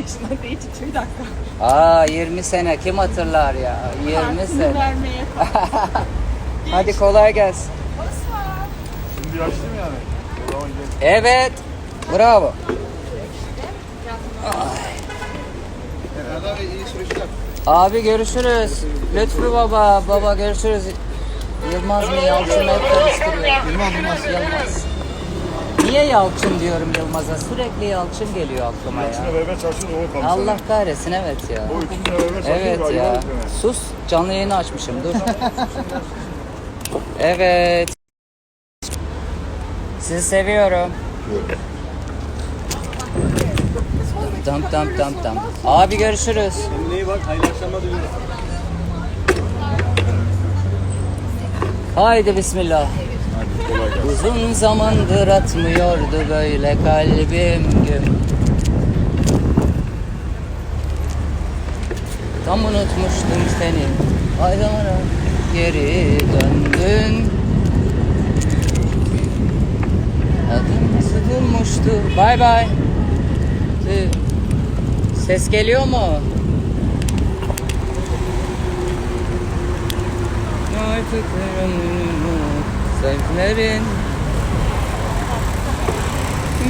yaşında değil iki dakika. Aa 20 sene kim hatırlar ya? 20 Kartını sene. vermeye Hadi kolay gelsin. Şimdi mı yani? Evet. Bravo. Erdal Bey iyi süreçler. Abi görüşürüz. Lütfü baba. Baba görüşürüz. Yılmaz mı Yalçın mı hep karıştırıyor. Yılmaz Yılmaz. Niye Yalçın diyorum Yılmaz'a? Sürekli Yalçın geliyor aklıma Yalçın'la ya. beraber çalışıyoruz o komiser. Allah kahretsin evet ya. O ikisiyle beraber çalışıyoruz. Evet ya. Sus. Canlı yayını açmışım. Dur. evet. Sizi seviyorum. Tam tam tam tam. Abi görüşürüz. Kendine iyi bak. Hayırlı akşamlar diliyorum. Haydi bismillah. Uzun zamandır atmıyordu böyle kalbim güm. Tam unutmuştum seni. Aylara geri döndün. Adım sıkılmıştı. Bay bay. Ses geliyor mu? Artık Sevgilerin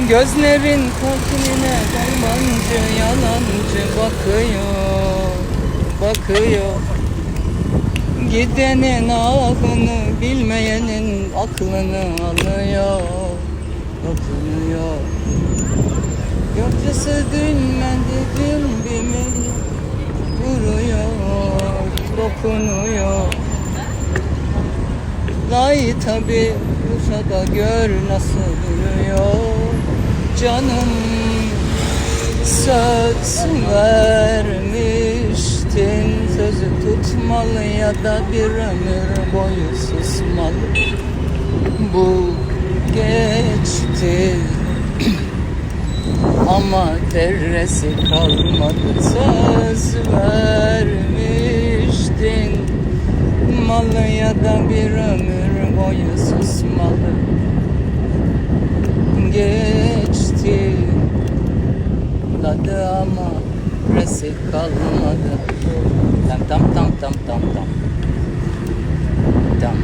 Gözlerin kalbine dermancı yalancı bakıyor Bakıyor. Gidenin ahını bilmeyenin aklını alıyor Dokunuyor. Gökyüzü dinmedi dilbimi Vuruyor Dokunuyor Lay tabi Rusa da gör nasıl duruyor. Canım söz vermiştin Sözü tutmalı ya da bir ömür boyu susmalı. Bu geçti. Ama terresi kalmadı Söz vermiştin Malı ya da bir ömür boyu susmalı. Geçti Dadı ama resi kalmadı. Tam tam tam tam tam tam. Tam